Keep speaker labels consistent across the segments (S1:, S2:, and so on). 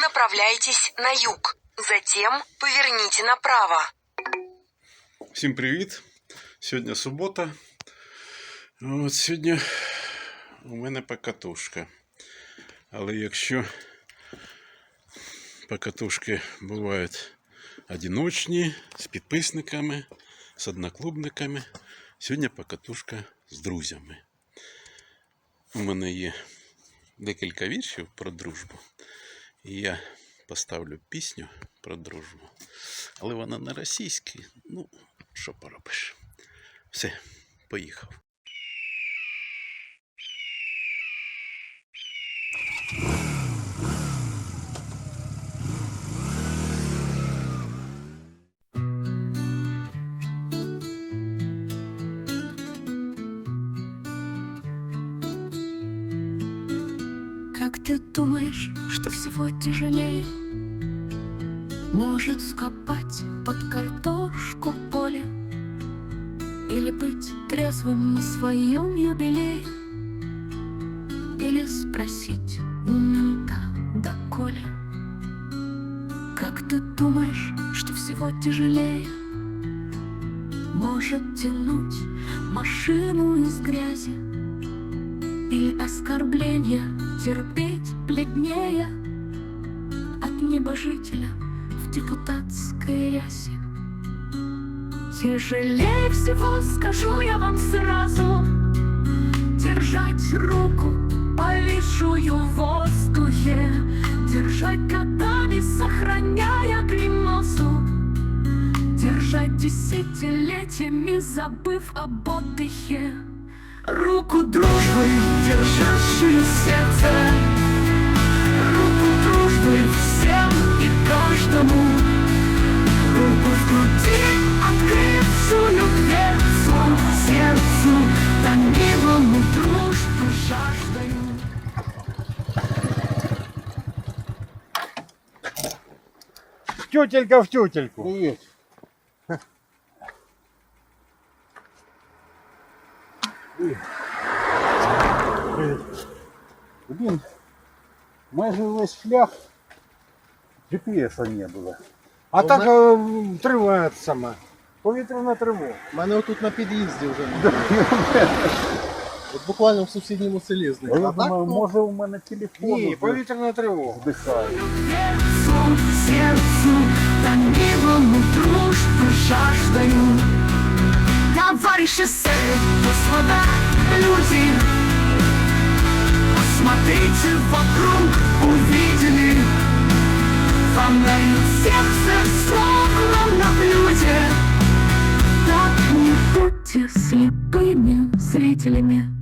S1: направляйтесь на юг. Затем поверните направо.
S2: Всім привіт! Сьогодні субота. От сьогодні у мене покатушка. Але якщо покатушки бувають одиночні, з підписниками, з одноклубниками, сьогодні покатушка з друзями. У мене є декілька віршів про дружбу. І я поставлю пісню про дружбу. Але вона не російська. Ну, що поробиш? Все, поїхав.
S3: Тяжелее? Может скопать под картошку поле Или быть трезвым на своем юбилее Или спросить у мента доколе Как ты думаешь, что всего тяжелее? Может тянуть машину из грязи или оскорбления терпеть бледнее небожителя в депутатской рясе. Тяжелее всего, скажу я вам сразу Держать руку, повисшую в воздухе Держать годами, сохраняя гримасу Держать десятилетиями, забыв об отдыхе. Руку дружбы, держащую сердце Руку дружбы каждому Руку в груди, открывшую дверцу Сердцу томимому дружбу жаждаю
S4: Тютелька в тютельку.
S5: Привіт. Блін, майже весь шлях GPS не було.
S4: А так е, тривога сама. Повітряна тривога.
S5: У мене отут на під'їзді вже. От буквально в сусідньому селі зник.
S4: Я
S5: А так,
S4: думаю,
S5: ну,
S4: може
S5: у мене телефон
S4: Ні,
S5: вже
S4: повітряна тривога.
S5: вдихає.
S3: Дверцу сердцу томимому дружбу жаждаю Товарищи сэр, господа, люди Посмотрите вокруг, увидели Фонарь сердце словно на блюде Так не будьте слепыми зрителями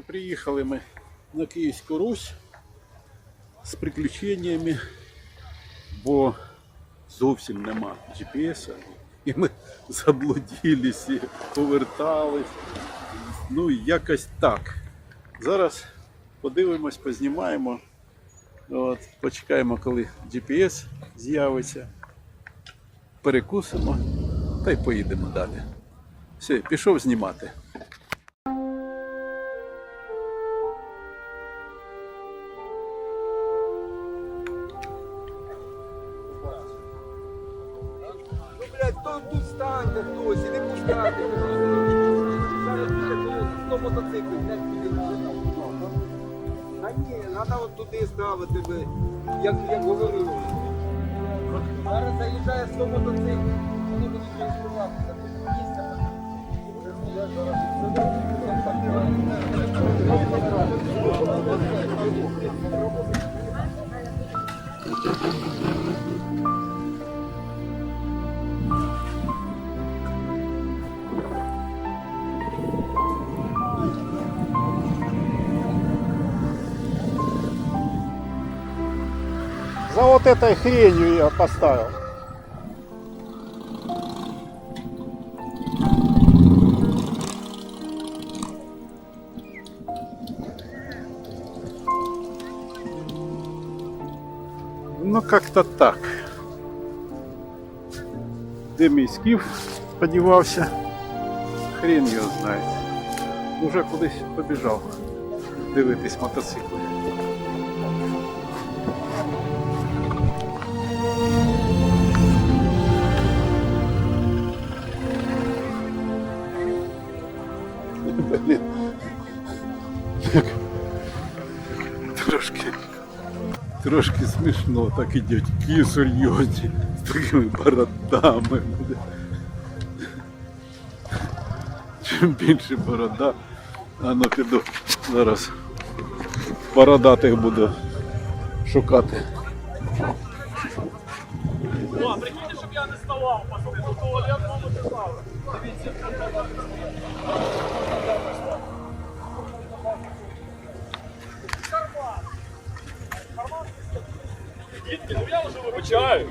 S2: Приїхали ми на Київську Русь з приключеннями, бо зовсім нема GPS. І ми заблудились і повертались. Ну, якось так. Зараз подивимось, познімаємо. От, почекаємо, коли GPS з'явиться. Перекусимо та й поїдемо далі. Все, пішов знімати.
S6: Хтось і не пускайте. Зараз буде 100 мотоциклів, блядь, піде А ні, треба от туди ставити, ви, як, як говорили. Зараз заїжджає 100 мотоциклів, вони будуть реєструватися. Тут. Я зараз
S4: вот этой хренью я поставил.
S2: Ну, как-то так. Де мій скіф подівався? Хрен його знає. Уже кудись побіжав дивитись мотоцикли. Трошки смішно, так і дядьки серйозні, з такими бородами. Чим більше борода, а ну піду зараз бородатих буду шукати.
S7: О, прикиньте, щоб я не ставав, пацани, до туалетного не став. Дітки, вибачаю.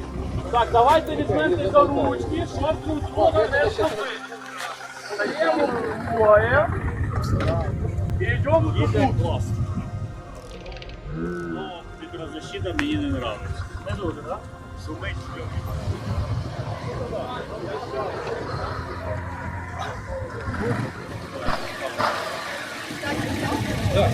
S7: Так, давайте візьмемо за ручки, щоб тут воно не схопити. Стаємо двоє. І йдемо тут. клас. Ну, мікрозащита мені не нравиться. Не дуже, так? Шумить.
S2: Так,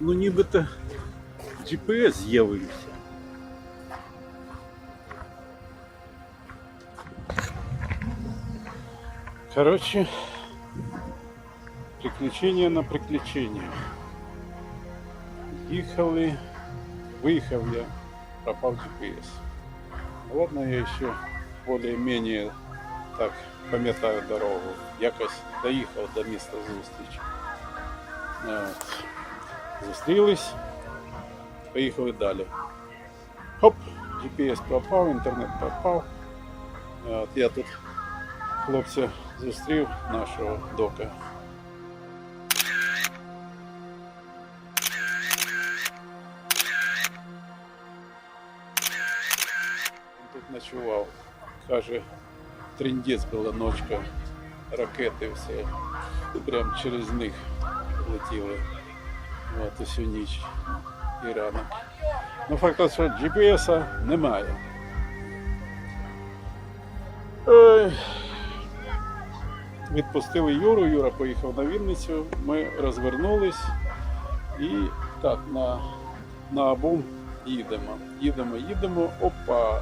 S2: ну нібито GPS з'явився. Короче, приключення на приключення. Їхали, виїхав я, пропав GPS. Ладно, я ще более-менее так пам'ятаю дорогу. Якось доїхав до міста зустрічі. От. Зустрілись, поїхали далі. Хоп, GPS пропав, інтернет пропав. От я тут хлопця зустрів нашого дока. Він тут ночував. Каже, тріндець була ночка, ракети все. Прям через них летіли. От усю ніч і ранок. Ну, факт, що GPS немає. Ой. Відпустили Юру, Юра поїхав на Вінницю, ми розвернулись і так на, на Абум їдемо. Їдемо, їдемо, опа,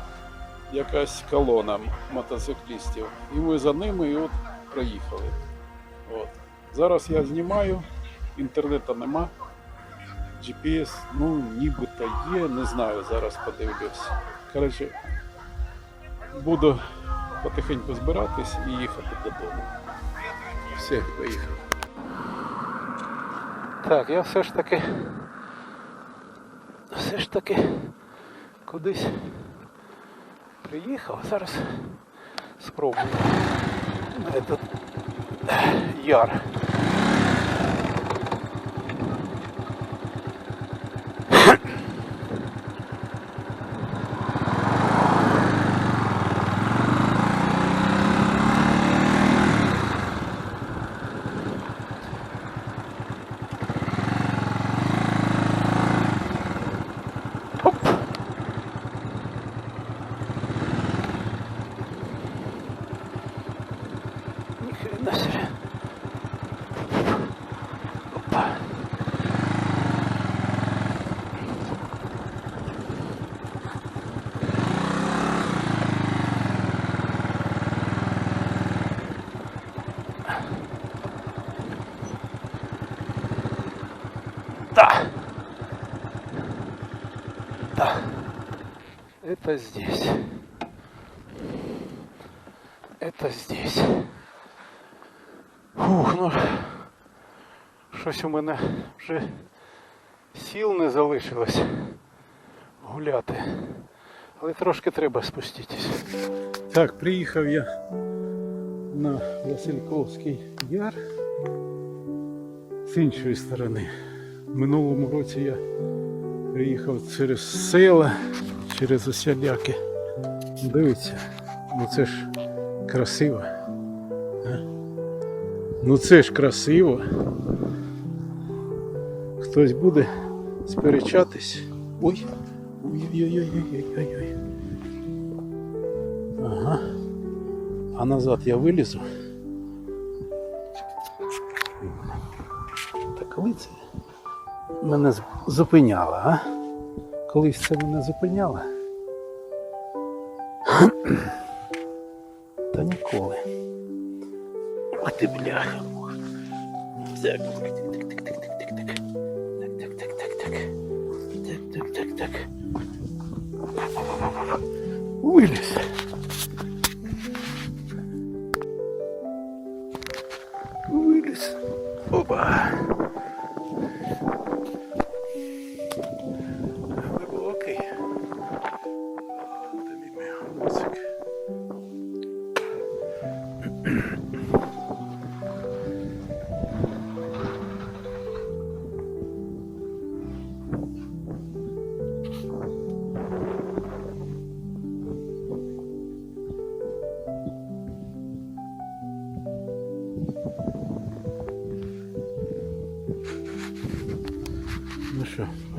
S2: якась колона мотоциклістів. І ми за ними і от проїхали. От. Зараз я знімаю, інтернету нема. GPS, ну, нібито є, не знаю, зараз подивлюсь. Коротше, буду потихеньку збиратись і їхати додому. Все, поїхав. Так, я все ж таки. Все ж таки кудись приїхав. Зараз спробую. Этот яр. Да. Это здесь. Это здесь. Фух, ну щось у мене вже сіл не залишилось гуляти. Але трошки треба спуститись. Так, приїхав я на Васильковський яр з іншої сторони. В минулому році я приїхав через села, через осяляки. Дивіться, ну це ж красиво. Ну це ж красиво. Хтось буде сперечатись. Ой. Ой-ой-ой-ой-ой-ой. Ага. А назад я вилізу. Та коли це мене з- зупиняло, а? Колись це мене зупиняло. Та ніколи. А ти бляха. Так. Так-так-так-так-так. Так-так-так-так-так. Так-так-так-так. Виліз.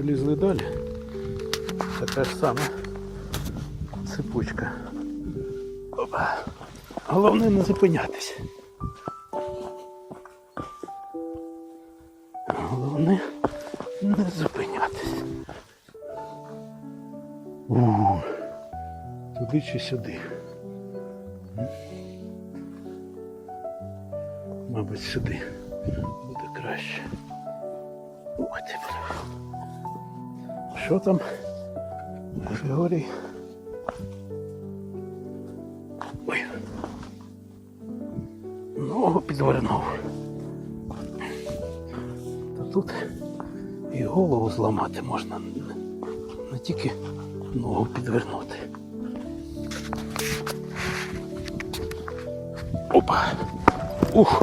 S2: Полізли далі. Така ж сама цепочка. Опа. Головне не зупинятися. Головне не зупинятися. Туди чи сюди. Мабуть, сюди буде краще. Ти, бля. Що там? Григорій? Ой. Ногу підвернув. Та тут і голову зламати можна. Не, тільки ногу підвернути. Опа. Ух.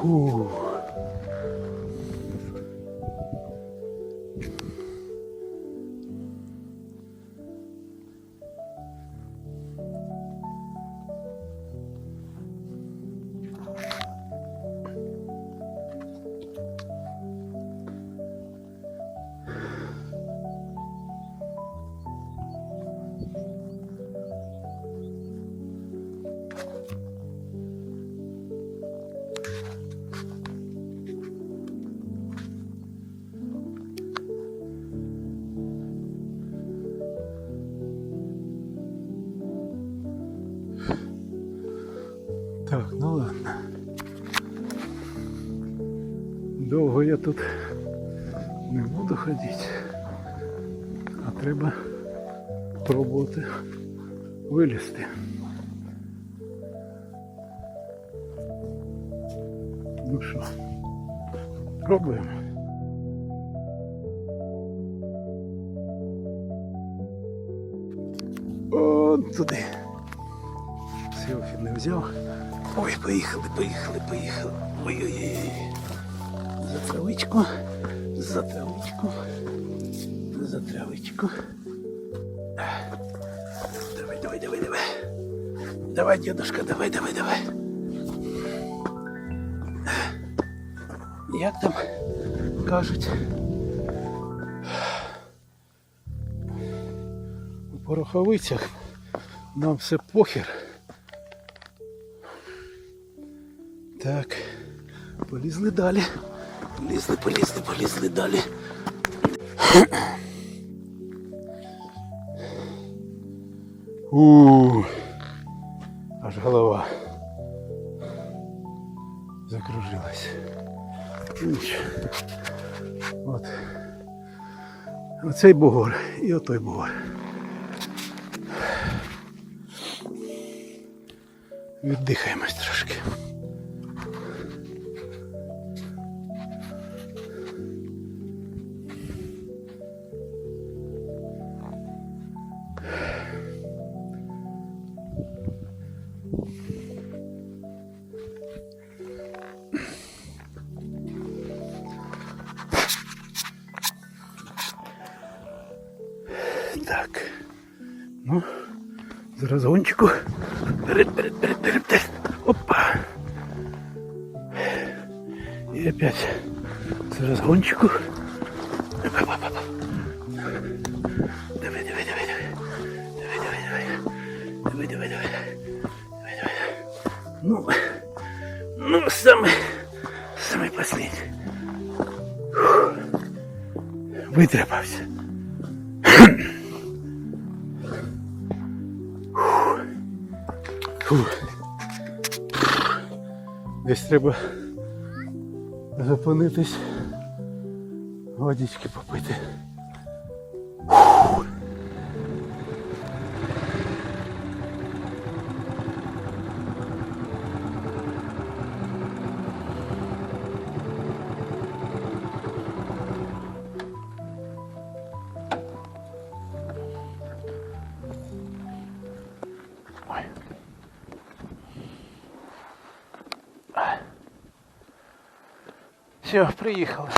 S2: Фух. Я тут не буду ходити. А треба пробувати вилізти. Ну що, пробуємо. От туди. Селфі не взяв. Ой, поїхали, поїхали, поїхали. Ой-ой-ой. За травичку, за травичку, за травичку. Давай, давай, давай, давай. Давай, дедушка, давай, давай, давай. Як там кажуть? У пороховицях нам все похер. Так, полізли далі. Полізли, полізли, полізли далі. У, аж голова закружилась. От. Оцей бугор і отой бугор. Віддихаємось трошки. Опять з розгончику. Давай, давай, давай, давай. Давай, давай, давай. Давай, давай, давай. Давай, давай. Ну, ну, самый последний. Фух. Витряпався. Десь треба зупинитись, водички попити. Все, приїхали.